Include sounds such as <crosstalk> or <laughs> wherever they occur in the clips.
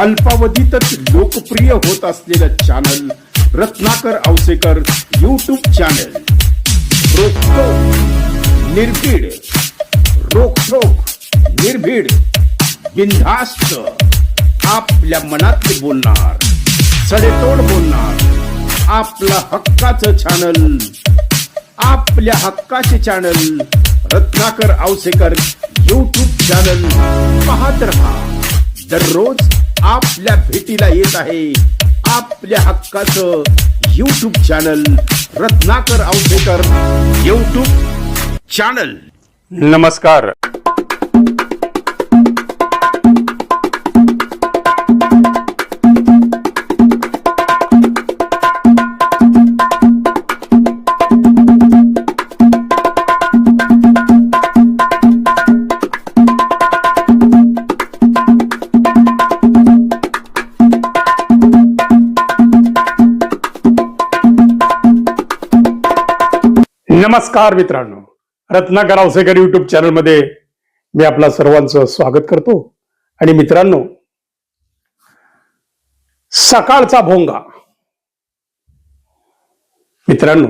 अल्पावधीतच लोकप्रिय होत असलेलं channel Ratnakar Ausekar YouTube channel रोखोक निर्भीड. रोखोक निर्भीड. बिनधास्त. आपल्या मनातले बोलणार. सडेतोड बोलणार. आपलं हक्काचं चॅनल आपल्या हक्काचे channel Ratnakar Ausekar YouTube channel पाहत रहा. दररोज आपल्या भेटीला येत आहे. आपल्या हक्काचं YouTube channel Ratnakar Ausekar YouTube channel नमस्कार. नमस्कार मित्रांनो. रत्नाकर औसेकर युट्यूब चॅनलमध्ये मी आपला सर्वांचं स्वागत करतो. आणि मित्रांनो सकाळचा भोंगा. मित्रांनो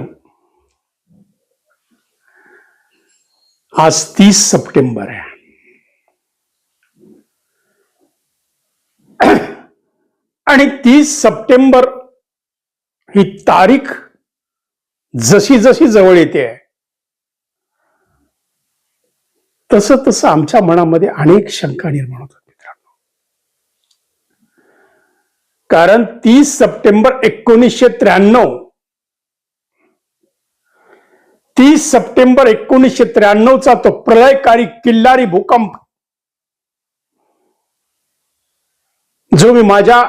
आज तीस सप्टेंबर आहे. <clears throat> आणि तीस सप्टेंबर ही तारीख जशी जशी जवळ येते. तस तसं आमच्या मनामध्ये अनेक शंका निर्माण होतात मित्रांनो. कारण तीस सप्टेंबर एकोणीसशे त्र्याण्णव तीस सप्टेंबर एकोणीसशे त्र्याण्णवचा तो प्रलयकारी किल्लारी भूकंप जो मी माझ्या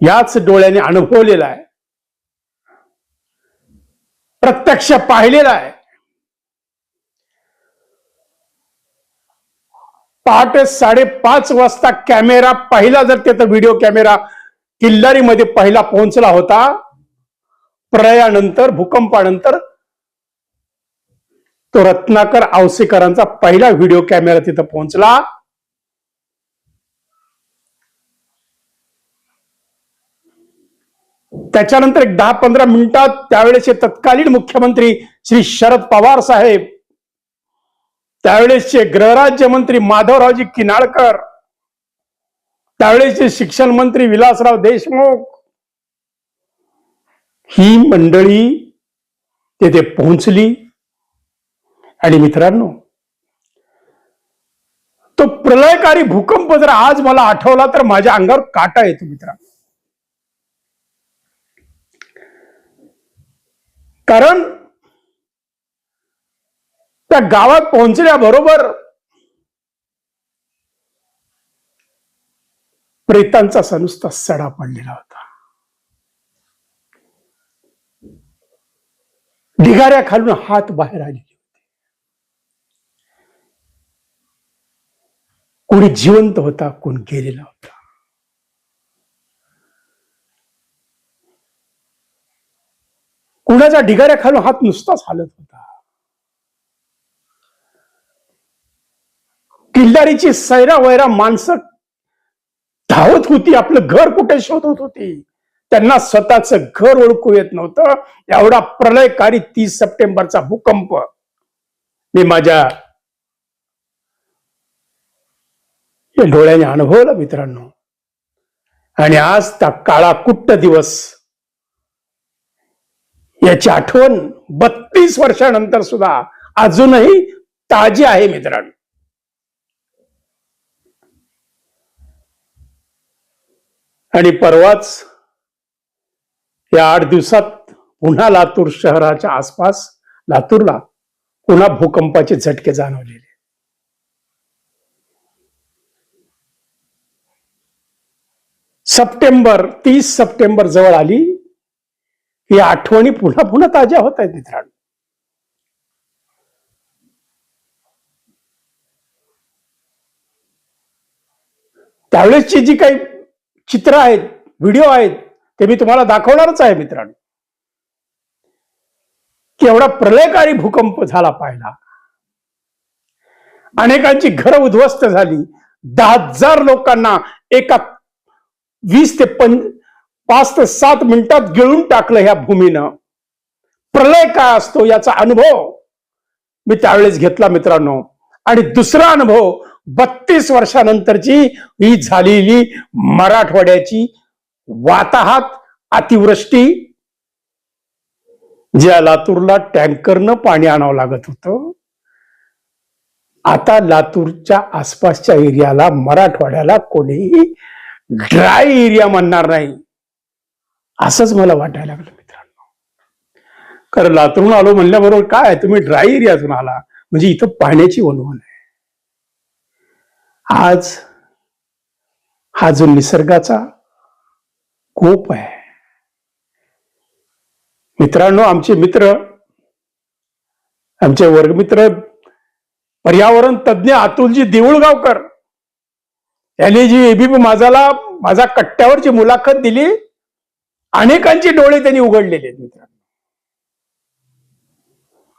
याच डोळ्याने अनुभवलेला आहे. प्रत्यक्ष पाहिलेला आहे. पहाटे साडेपाच वाजता कॅमेरा पहिला जर त्याचा व्हिडिओ कॅमेरा किल्लारीमध्ये पहिला पोहोचला होता. प्रयानंतर भूकंपानंतर तो रत्नाकर आवसेकरांचा पहिला व्हिडिओ कॅमेरा तिथं पोहोचला. त्याच्यानंतर एक दहा पंधरा मिनिटात त्यावेळेसचे तत्कालीन मुख्यमंत्री श्री शरद पवार साहेब त्यावेळेसचे गृहराज्यमंत्री माधवरावजी किनाळकर त्यावेळेसचे शिक्षण मंत्री विलासराव देशमुख ही मंडळी तेथे पोहोचली. आणि मित्रांनो तो प्रलयकारी भूकंप जर आज मला आठवला तर माझ्या अंगावर काटा येतो मित्रांनो. कारण त्या गावात पोहोचल्याबरोबर प्रेतांचा सनुसता सडा पडलेला होता. ढिगाऱ्या खालून हात बाहेर आलेले होते. कोणी जिवंत होता कोण गेलेला होता. कुणाच्या ढिगाऱ्या खालून हात नुसताच हालत होता. किल्लारीची सैरा वैरा माणसं धावत होती आपलं घर कुठे शोधत होती. त्यांना स्वतःच घर ओळखू येत नव्हतं. एवढा प्रलयकारी तीस सप्टेंबरचा भूकंप. मी माझ्या डोळ्याने अनुभवला मित्रांनो. आणि आज त्या काळा कुट्ट दिवस याची आठवण बत्तीस वर्षानंतर सुद्धा अजूनही ताजी आहे मित्रांनो. आणि परवाच या आठ दिवसात पुन्हा लातूर शहराच्या आसपास लातूरला पुन्हा भूकंपाचे झटके जाणवलेले. सप्टेंबर तीस सप्टेंबर जवळ आली. ही आठवणी पुन्हा पुन्हा ताज्या होत आहेत मित्रांनो. त्यावेळेसची जी काही चित्र आहेत व्हिडिओ आहेत ते मी तुम्हाला दाखवणारच आहे मित्रांनो. की एवढा प्रलयकारी भूकंप झाला पाहिला. अनेकांची घरं उद्ध्वस्त झाली. दहा हजार लोकांना एका वीस ते पंच पाच ते सात मिनिटात गिळून टाकलं ह्या भूमीनं. प्रलय काय असतो याचा अनुभव मी त्यावेळेस घेतला मित्रांनो. आणि दुसरा अनुभव बत्तीस वर्षानंतरची ही झालेली मराठवाड्याची वाताहात अतिवृष्टी ज्या लातूरला टँकरनं पाणी आणावं लागत होतं. आता लातूरच्या आसपासच्या एरियाला मराठवाड्याला कोणीही ड्राय एरिया म्हणणार नाही. असंच मला वाटायला लागलं मित्रांनो. कारण लातूरून आलो म्हणल्याबरोबर काय तुम्ही ड्राय एरियातून आला. म्हणजे इथं पाण्याची वनवण आहे. आज हा जो निसर्गाचा कोप आहे. मित्रांनो आमचे मित्र आमचे वर्गमित्र पर्यावरण तज्ज्ञ अतुलजी देऊळगावकर यांनी जी एबीपी माझाला माझा कट्ट्यावरची मुलाखत दिली अनेकांचे डोळे त्यांनी उघडलेले आहेत मित्रांनो.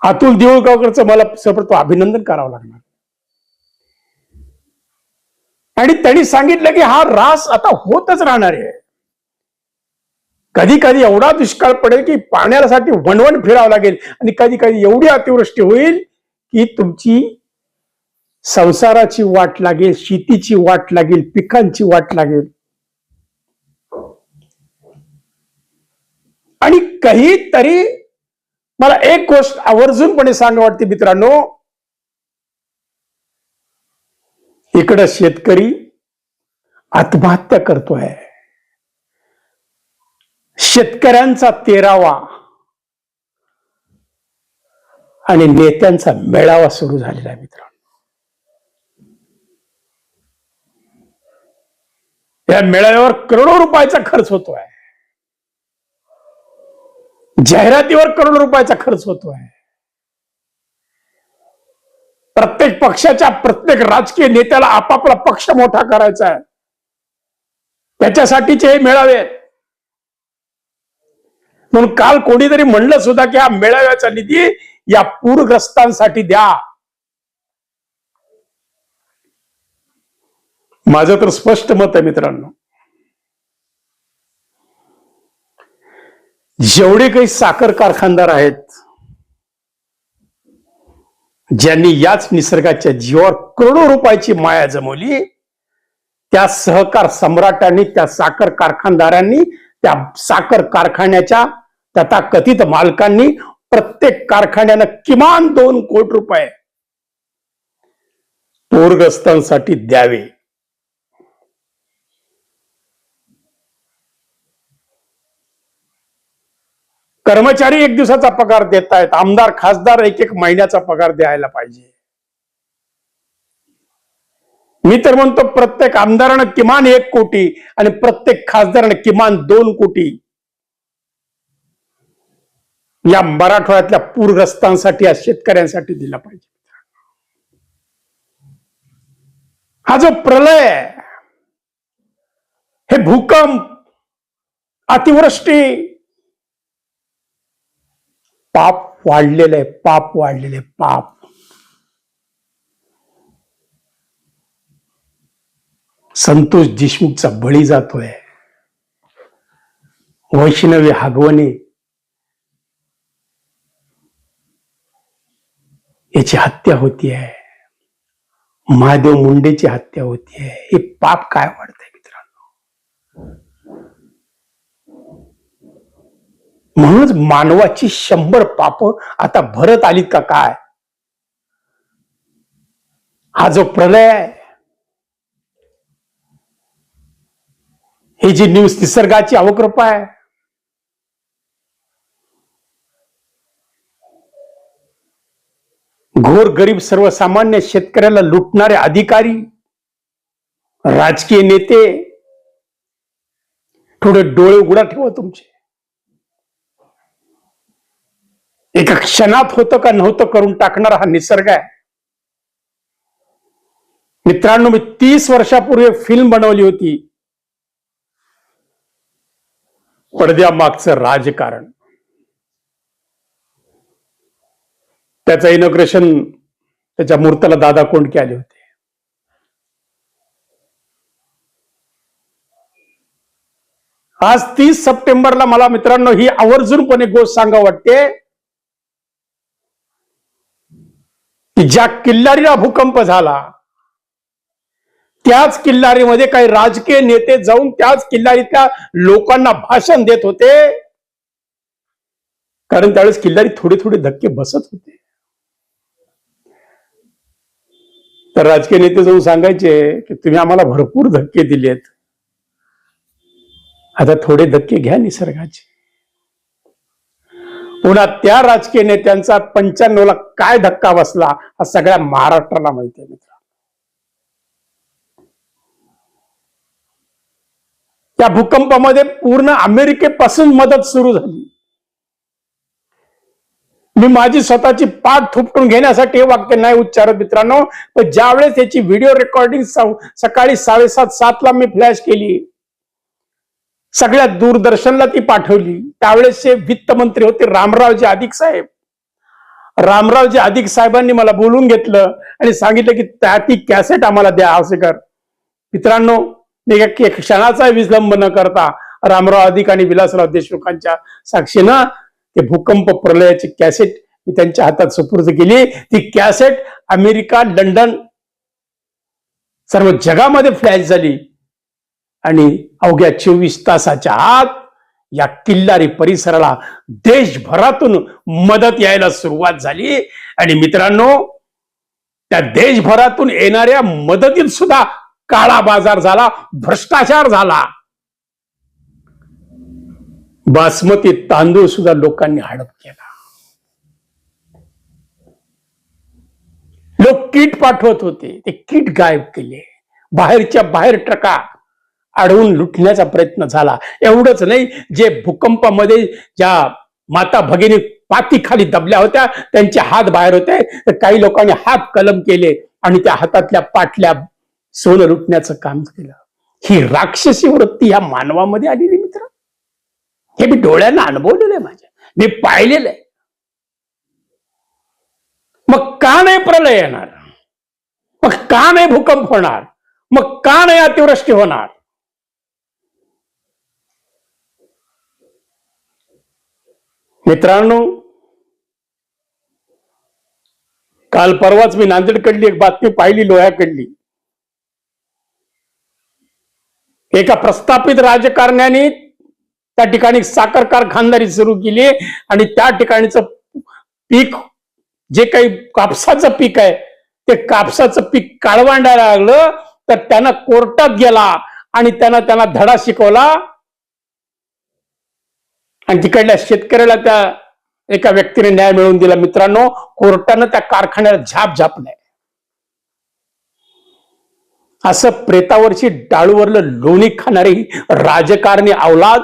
अतुल देऊळगावकरचं मला सर्वप्रथम अभिनंदन करावं लागणार. आणि त्यांनी सांगितलं की हा रास आता होतच राहणार आहे. कधी कधी एवढा दुष्काळ पडेल की पाण्यासाठी वणवण फिरावं लागेल आणि कधी कधी एवढी अतिवृष्टी होईल की तुमची संसाराची वाट लागेल शेतीची वाट लागेल पिकांची वाट लागेल. आणि काहीतरी मला एक गोष्ट आवर्जूनपणे सांगा वाटते मित्रांनो. इकडं शेतकरी आत्महत्या करतोय. शेतकऱ्यांचा तेरावा आणि नेत्यांचा मेळावा सुरू झालेला आहे मित्रांनो. या मेळाव्यावर करोडो रुपयाचा खर्च होतोय. जाहिरातीवर करोड रुपयाचा खर्च होतोय. प्रत्येक पक्षाच्या प्रत्येक राजकीय नेत्याला आपापला पक्ष मोठा करायचा आहे. त्याच्यासाठीचे हे मेळावे म्हणून काल कोणीतरी म्हणलं सुद्धा की हा मेळाव्याचा निधी या पूरग्रस्तांसाठी द्या. माझं तर स्पष्ट मत आहे मित्रांनो. जेवढे काही साखर कारखानदार आहेत ज्यांनी याच निसर्गाच्या जीवावर करोडो रुपयाची माया जमवली त्या सहकार सम्राटांनी त्या साखर कारखानदारांनी त्या साखर कारखान्याच्या तथा कथित मालकांनी प्रत्येक कारखान्यानं किमान दोन कोटी रुपये पूरग्रस्तांसाठी द्यावे. कर्मचारी एक दिवसाचा पगार देत आहेत आमदार खासदार एक एक महिन्याचा पगार द्यायला पाहिजे. मी तर म्हणतो प्रत्येक आमदारानं किमान एक कोटी आणि प्रत्येक खासदारानं किमान दोन कोटी या मराठवाड्यातल्या पूरग्रस्तांसाठी या शेतकऱ्यांसाठी दिला पाहिजे. हा जो प्रलय हे भूकंप अतिवृष्टी पाप वाढलेलं आहे पाप वाढलेले पाप. संतोष देशमुखचा बळी जातोय. वैष्णवी हागवणे याची हत्या होती आहे महादेव मुंडेची हत्या होती आहे हे पाप काय वाढत मित्रांनो म्हणूनच मानवाची शंभर पाप आता भरत आलीत का काय? हा जो प्रलय आहे ही जी न्यूज निसर्गाची अवकृपा आहे घोर गरीब सर्वसामान्य शेतकऱ्याला लुटणारे अधिकारी राजकीय नेते थोडे डोळे उघडा ठेवा तुमचे. एका क्षणात होतं का नव्हतं करून टाकणारा हा निसर्ग आहे. मित्रांनो मी तीस वर्षापूर्वी फिल्म बनवली होती. पडद्यामागचं राजकारण. त्याचं इनॉग्रेशन त्याच्या मूर्ताला दादा कोंडके आले होते. आज तीस सप्टेंबरला मला मित्रांनो ही आवर्जूनपणे गोष्ट सांगा वाटते. की ज्या किल्लारीला भूकंप झाला त्याच किल्लारीमध्ये काही राजकीय नेते जाऊन त्याच किल्लारीतल्या लोकांना भाषण देत होते. कारण त्यावेळेस किल्लारी थोडे थोडे धक्के बसत होते. तर राजकीय नेते जाऊन सांगायचे की तुम्ही आम्हाला भरपूर धक्के दिलेत. आता थोडे धक्के घ्या निसर्गाचे. पुन्हा त्या राजकीय नेत्यांचा पंच्याण्णवला काय धक्का बसला हा सगळ्या महाराष्ट्राला माहिती आहे मित्र त्या भूकंपामध्ये पूर्ण अमेरिकेपासून मदत सुरू झाली. मी माझी स्वतःची पाठ थुपटून घेण्यासाठी हे वाक्य नाही उच्चारत मित्रांनो. पण ज्यावेळेस त्याची व्हिडिओ रेकॉर्डिंग सकाळी साडेसात सातला मी फ्लॅश केली. सगळ्या दूरदर्शनला ती पाठवली. त्यावेळेसचे वित्त मंत्री होते रामरावजी अधिक साहेब. रामरावजी अधिक साहेबांनी मला बोलून घेतलं आणि सांगितलं की त्या ती कॅसेट आम्हाला द्या असे कर. मित्रांनो मी एक क्षणाचा विलंब न करता रामराव अधिक आणि विलासराव देशमुखांच्या साक्षीनं ते भूकंप प्रलयाची कॅसेट मी त्यांच्या हातात सुपूर्द केली. ती कॅसेट अमेरिका लंडन सर्व जगामध्ये फ्लॅश झाली. आणि अवघ्या चोवीस तासाच्या आत या किल्लारी परिसराला देशभरातून मदत यायला सुरुवात झाली. आणि मित्रांनो त्या देशभरातून येणाऱ्या मदतीत सुद्धा काळा बाजार झाला भ्रष्टाचार झाला. बासमती तांदूळ सुद्धा लोकांनी हडप केला. लोक किट पाठवत होते ते किट गायब केले. बाहेरच्या बाहेर ट्रका अडवून लुटण्याचा प्रयत्न झाला. एवढंच नाही जे भूकंपामध्ये ज्या माता भगिनी पाती खाली दबल्या होत्या त्यांचे हात बाहेर होते तर काही लोकांनी हात कलम केले आणि त्या हातातल्या पाटल्या सोनं लुटण्याचं काम केलं. ही राक्षसी वृत्ती ह्या मानवामध्ये आलेली मित्र. हे मी डोळ्यांना अनुभवलेलं आहे माझ्या. मी पाहिलेलं आहे मग का नाही प्रलय येणार? मग का नाही भूकंप होणार? मग का नाही अतिवृष्टी होणार? मित्रांनो काल परवाच मी नांदेडकडली एक बातमी पाहिली लोह्याकडली. एका प्रस्थापित राजकारण्याने त्या ठिकाणी साखर कारखानदारी सुरू केली आणि त्या ठिकाणीचं पीक जे काही कापसाचं पीक आहे ते कापसाचं पीक काळवांडायला लागलं तर त्यानं कोर्टात गेला आणि त्यानं त्यांना धडा शिकवला. आणि तिकडल्या शेतकऱ्याला त्या एका व्यक्तीने न्याय मिळवून दिला. मित्रांनो कोर्टानं त्या कारखान्याला झाप झापलाय. असं प्रेतावरची डाळूवरलं लोणी खाणारी राजकारणी अवलाद.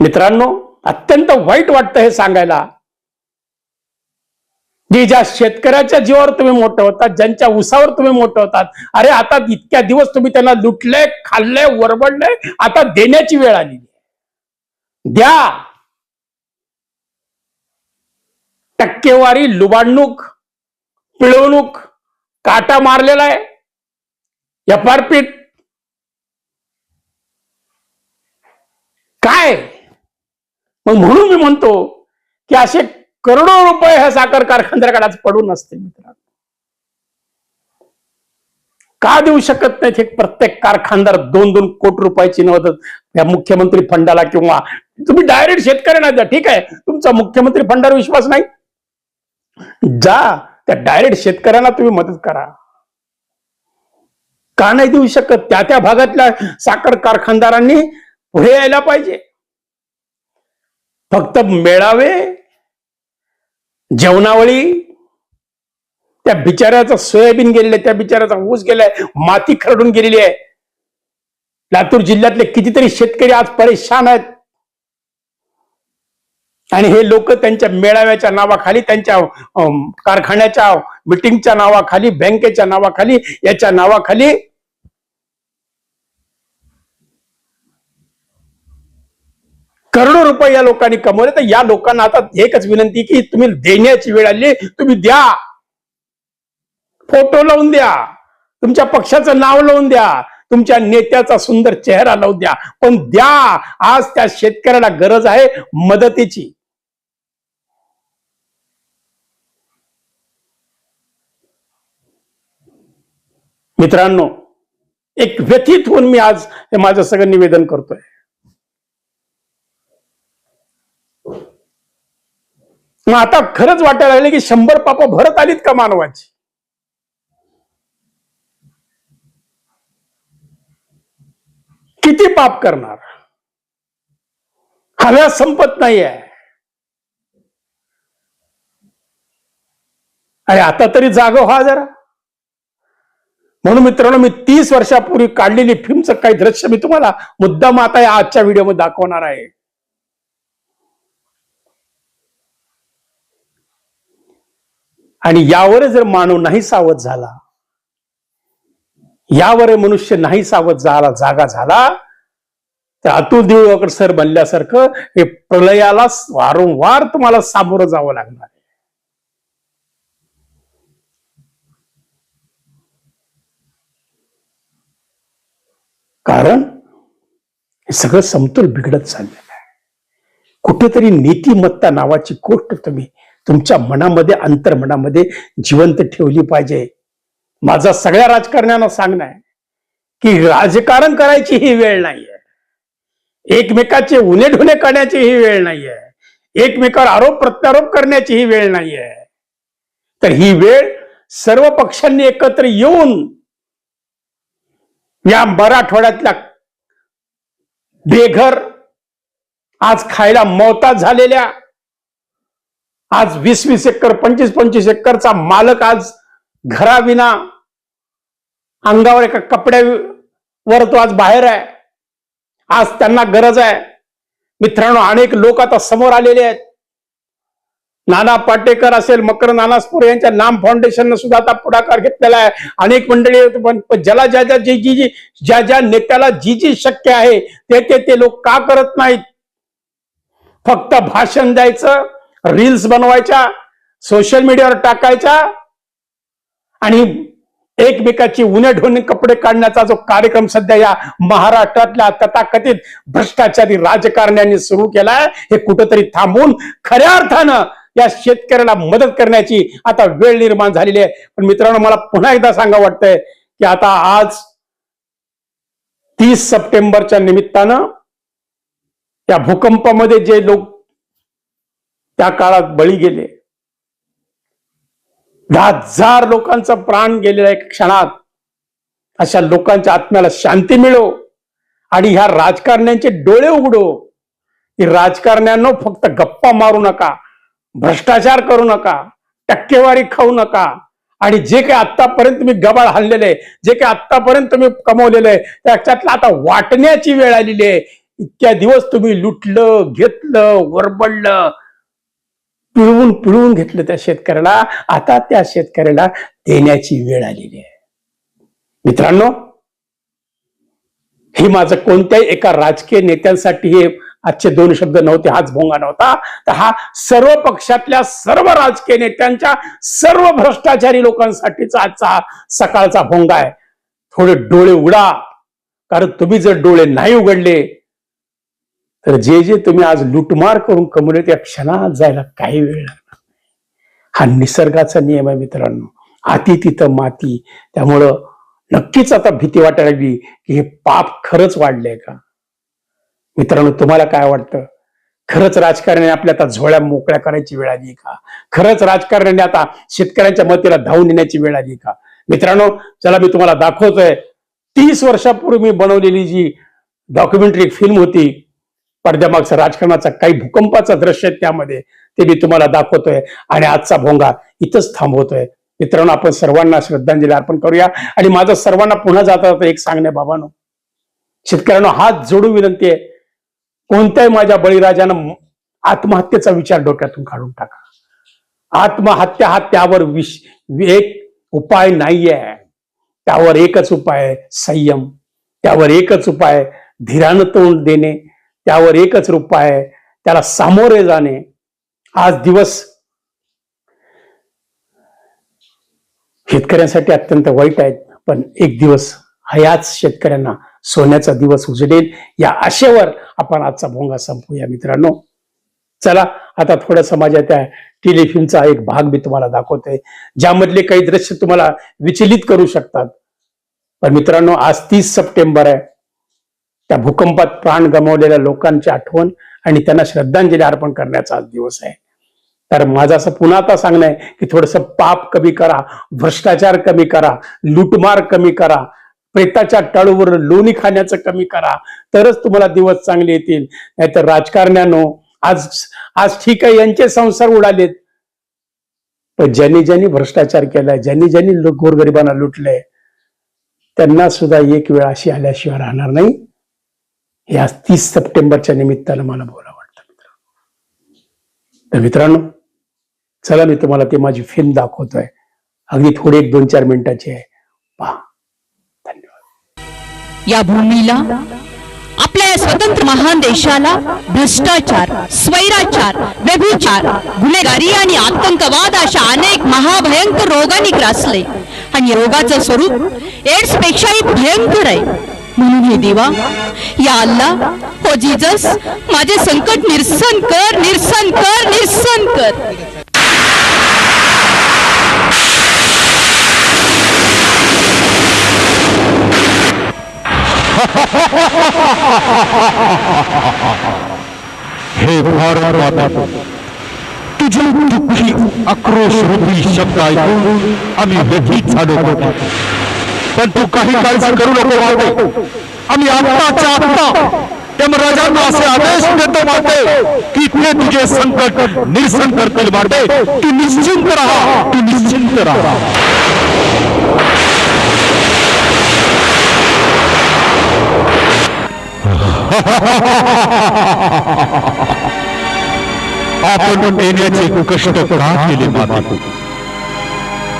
मित्रांनो अत्यंत वाईट वाटतं हे सांगायला. जे ज्या शेतकऱ्याच्या जीवावर तुम्ही मोठं होतात ज्यांच्या उसावर तुम्ही मोठं होतात अरे आता इतक्या दिवस तुम्ही त्यांना लुटले खाल्ले वरबडले आता देण्याची वेळ आली द्या. टक्केवारी लुबाडणूक पिळवणूक काटा मारलेला आहे. एफआरपीट काय? मग म्हणून मी म्हणतो की असे करोडो रुपये ह्या साखर कारखानदाराकडे पडून असते मित्रांनो. का देऊ शकत नाहीत हे प्रत्येक कारखानदार दोन दोन कोटी रुपयाची मदत या मुख्यमंत्री फंडाला किंवा तुम्ही डायरेक्ट शेतकऱ्यांना द्या ठीक आहे तुमचा मुख्यमंत्री फंडावर विश्वास नाही. जा त्या डायरेक्ट शेतकऱ्यांना तुम्ही मदत करा. का नाही देऊ शकत? त्या त्या भागातल्या साखर कारखानदारांनी पुढे यायला पाहिजे. फक्त मेळावे जेवणावळी त्या बिचाऱ्याचं सोयाबीन गेलेलं त्या बिचाऱ्याचा ऊस गेलाय माती खरडून गेलेली आहे. लातूर जिल्ह्यातले कितीतरी शेतकरी आज परेशान आहेत. आणि हे लोक त्यांच्या मेळाव्याच्या नावाखाली त्यांच्या कारखान्याच्या मिटिंगच्या नावाखाली बँकेच्या नावाखाली याच्या नावाखाली करोडो रुपये या लोकांनी कमवले. तर या लोकांना आता एकच विनंती की तुम्ही देण्याची वेळ आली तुम्ही द्या. फोटो लावून द्या. तुमच्या पक्षाचं नाव लावून द्या. तुमच्या नेत्याचा सुंदर चेहरा लावून द्या. पण द्या. आज त्या शेतकऱ्याला गरज आहे मदतीची. मित्रांनो एक व्यथित होऊन मी आज हे माझं सगळं निवेदन करतोय. मग आता खरंच वाटायला लागले की शंभर पाप भरत आलीत का मानवाची? किती पाप करणार? हव्या संपत नाही आहे अरे आता तरी जाग व्हा जरा. म्हणून मित्रांनो मी तीस वर्षापूर्वी काढलेली फिल्मचं काही दृश्य मी तुम्हाला मुद्दाम आता या आजच्या व्हिडिओमध्ये दाखवणार आहे. आणि यावर जर मानव नाही सावध झाला यावर मनुष्य नाही सावध झाला जागा झाला तर अतुल देऊळकर सर बनल्यासारखं हे प्रलयाला वारंवार तुम्हाला सामोरं जावं लागणार आहे. कारण हे सगळं समतोल बिघडत चाललेलं आहे. कुठेतरी नीतिमत्ता नावाची गोष्ट तुम्ही तुमच्या मनामध्ये अंतर्मनामध्ये जिवंत ठेवली पाहिजे. माझा सगळ्या राजकारण्यांना सांगणं आहे की राजकारण करायची ही वेळ नाहीये. एकमेकाचे उनेढुने करण्याची ही वेळ नाहीये. एकमेकावर आरोप प्रत्यारोप करण्याची ही वेळ नाहीये. तर ही वेळ सर्व पक्षांनी एकत्र येऊन या मराठवाड्यातल्या बेघर आज खायला मोताज झालेल्या आज वीस वीस एकर पंचवीस पंचवीस एकरचा मालक आज घराविना अंगावर एका कपड्यावर तो आज बाहेर आहे. आज त्यांना गरज आहे. मित्रांनो अनेक लोक आता समोर आलेले आहेत. नाना पाटेकर असेल मकर नानासपूर यांच्या नाम फाउंडेशन सुद्धा आता पुढाकार घेतलेला आहे. अनेक मंडळी पण ज्याला ज्या ज्या जी जी जी ज्या ज्या नेत्याला जी जी शक्य आहे ते ते ते लोक का करत नाहीत? फक्त भाषण द्यायचं रील्स बनवायच्या सोशल मीडियावर टाकायच्या आणि एकमेकाची उन्हे ढोणे कपडे काढण्याचा जो कार्यक्रम सध्या या महाराष्ट्रातल्या तथाकथित भ्रष्टाचारी राजकारण्यांनी सुरू केलाय हे कुठंतरी थांबून खऱ्या अर्थानं या शेतकऱ्याला मदत करण्याची आता वेळ निर्माण झालेली आहे. पण मित्रांनो मला पुन्हा एकदा सांगा वाटतंय की आता आज तीस सप्टेंबरच्या निमित्तानं त्या भूकंपामध्ये जे लोक त्या काळात बळी गेले. दहा हजार लोकांचा प्राण गेलेला एक क्षणात अशा लोकांच्या आत्म्याला शांती मिळो आणि ह्या राजकारण्यांचे डोळे उघडो. की राजकारण्यांनो फक्त गप्पा मारू नका भ्रष्टाचार करू नका टक्केवारी खाऊ नका. आणि जे काही आतापर्यंत तुम्ही गबाळ हल्लेले जे काही आतापर्यंत तुम्ही कमवलेलं आहे त्याच्यातलं आता वाटण्याची वेळ आलेली आहे. इतक्या दिवस तुम्ही लुटलं घेतलं वरबडलं पिळवून पिळवून घेतलं त्या शेतकऱ्याला. आता त्या शेतकऱ्याला देण्याची वेळ आलेली आहे. मित्रांनो हे माझं कोणत्याही एका राजकीय नेत्यांसाठी हे आजचे दोन शब्द नव्हते हाच भोंगा नव्हता. तर हा सर्व पक्षातल्या सर्व राजकीय नेत्यांच्या सर्व भ्रष्टाचारी लोकांसाठीचा आजचा सकाळचा भोंगा आहे. थोडे डोळे उघडा. कारण तुम्ही जर डोळे नाही उघडले तर जे जे तुम्ही आज लुटमार करून कमवले त्या क्षणात जायला काही वेळ लागणार हा निसर्गाचा नियम आहे मित्रांनो. अति तिथं माती. त्यामुळं नक्कीच आता भीती वाटायला लागली की हे पाप खरंच वाढलंय का? मित्रांनो तुम्हाला काय वाटतं? खरंच राजकारण्याने आपल्या आता झोळ्या मोकळ्या करायची वेळ आली का? खरंच राजकारण्याने आता शेतकऱ्यांच्या मतीला धावून येण्याची वेळ आली का? मित्रांनो चला मी तुम्हाला दाखवतोय. तीस वर्षापूर्वी मी बनवलेली जी डॉक्युमेंटरी फिल्म होती पडद्यामागचं राजकारणाचा काही भूकंपाचं दृश्य आहे त्यामध्ये ते मी तुम्हाला दाखवतोय. आणि आजचा भोंगा इथंच थांबवतोय. मित्रांनो आपण सर्वांना श्रद्धांजली अर्पण करूया. आणि माझं सर्वांना पुन्हा जाता जाता एक सांगणे बाबानो. शेतकऱ्यांना हात जोडून विनंती आहे. कोणत्याही माझ्या बळीराजानं आत्महत्येचा विचार डोक्यातून काढून टाका. आत्महत्या हा त्यावर विश एक उपाय नाहीये. त्यावर एकच उपाय संयम. त्यावर एकच उपाय धीरानं तोंड देणे. त्यावर एकच उपाय आहे. त्याला सामोरे जाणे. आज दिवस शेतकऱ्यांसाठी अत्यंत वाईट आहेत पण एक दिवस हयाच शेतकऱ्यांना सोन्याचा दिवस उजडेल. या आशेवर आपण आजचा भोंगा संपूया मित्रांनो. चला आता थोडं समाजाच्या टेलिफिल्मचा एक भाग मी तुम्हाला दाखवतोय ज्यामधले काही दृश्य तुम्हाला विचलित करू शकतात. पण मित्रांनो आज तीस सप्टेंबर आहे. त्या भूकंपात प्राण गमावलेल्या लोकांची आठवण आणि त्यांना श्रद्धांजली अर्पण करण्याचा आज दिवस आहे. तर माझं असं पुन्हा आता सांगणं आहे की थोडस पाप कमी करा भ्रष्टाचार कमी करा लुटमार कमी करा प्रेताच्या टाळूवर लोणी खाण्याचं कमी करा तरच तुम्हाला दिवस चांगले येतील. नाहीतर राजकारण्यानो आज आज ठीक आहे यांचे संसार उडालेत. पण ज्यांनी ज्यांनी भ्रष्टाचार केलाय ज्यांनी ज्यांनी गोरगरिबांना लुटलंय त्यांना सुद्धा एक वेळ अशी आल्याशिवाय राहणार नाही. या तीस सप्टेंबरच्या निमित्तानं मला बोला वाटतं मित्रांनो. तर मित्रांनो चला मी तुम्हाला ती माझी फिल्म दाखवतोय. अगदी थोडी एक दोन चार मिनिटाची आहे. पहा. धन्यवाद. या भूमीला आपल्या या स्वतंत्र महान देशाला भ्रष्टाचार स्वैराचार व्यभिचार गुन्हेगारी आणि आतंकवाद अशा अनेक महाभयंकर रोगांनी ग्रासले. आणि रोगाचं स्वरूप एड्स पेक्षाही भयंकर आहे. म्हणून हे देवा या अल्ला हो जीजस माझे संकट निरसन कर निरसन कर निरसन कर. हे फार माता तुझे दुःखी आक्रोश रूपी शब्द ऐकून आम्ही व्यथित झालो. होतो पण तू काही काळजी करू नको माते आम्ही आत्ताच्या आत्ता त्या राजांना असे आदेश देतो माते की ते तुझे संकट निरसन करतील माते. तू निश्चिंत राहा तू निश्चिंत राहा. आपण येण्याचे कष्ट का केले माते?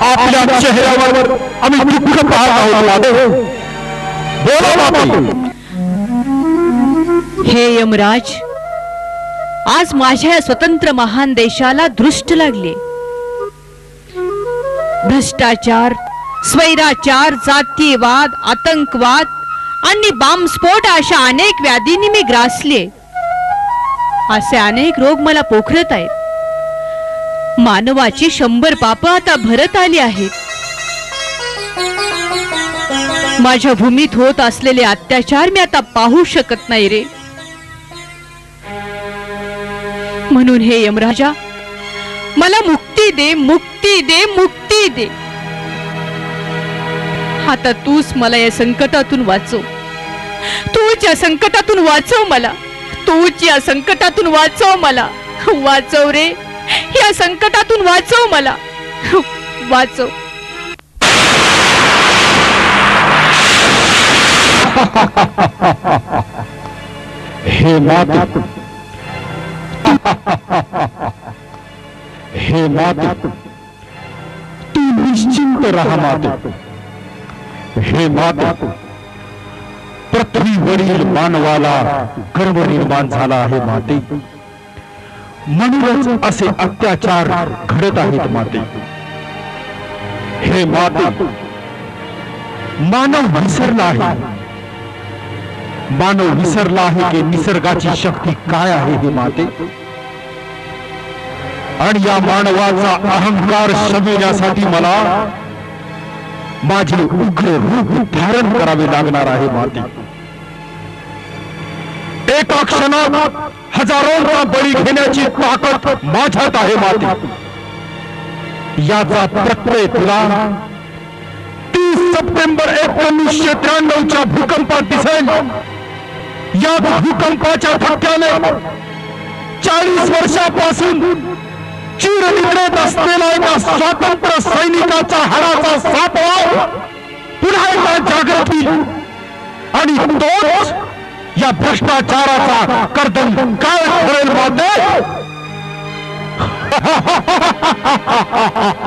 आपल्या चेहऱ्यावर आम्ही पाहत बोला हे यमराज आज माझ्या या स्वतंत्र महान देशाला दृष्ट लागले. भ्रष्टाचार स्वैराचार जातीवाद आतंकवाद आणि बॉम्बस्फोट अशा अनेक व्याधींनी मी ग्रासले. असे अनेक रोग मला पोखरत आहेत. मानवाची शंभर पाप आता भरत आली आहेत. माझ्या भूमीत होत असलेले अत्याचार मी आता पाहू शकत नाही रे. म्हणून हे यमराजा मला मुक्ती दे मुक्ती दे मुक्ती दे. आता तूच मला या संकटातून वाचव. तूच या संकटातून वाचव मला. तूच या संकटातून वाचव मला. वाचव रे. या संकटातून वाचव मला. वाचव. हे माता हे माता तू निश्चिंत राहा माता हे माता पृथ्वीवरील मानवाला गर्व निर्माण झाला आहे माते। म्हणूनच असे अत्याचार घडत आहेत माते। हे माते मानव विसरला आहे। मानव विसरला आहे की निसर्गाची शक्ती काय आहे हे माते? आणि या मानवाचा अहंकार शमविण्यासाठी मला माझे उग्र रूप धारण करावे लागणार आहे माते. एका क्षणात हजारोंचा बळी घेण्याची ताकद माझ्यात आहे माते. याचा प्रत्यय तुला तीस सप्टेंबर एकोणीसशे त्र्याण्णवच्या भूकंपात दिसेल. या भूकंपाच्या धक्क्याने चाळीस वर्षापासून चिर निघत असलेला एका स्वातंत्र्य सैनिकाचा हाडाचा सापळा पुन्हा एकदा जागृत होईल आणि तोच या भ्रष्टाचाराचा कर्दन काय ठरेल माते <laughs>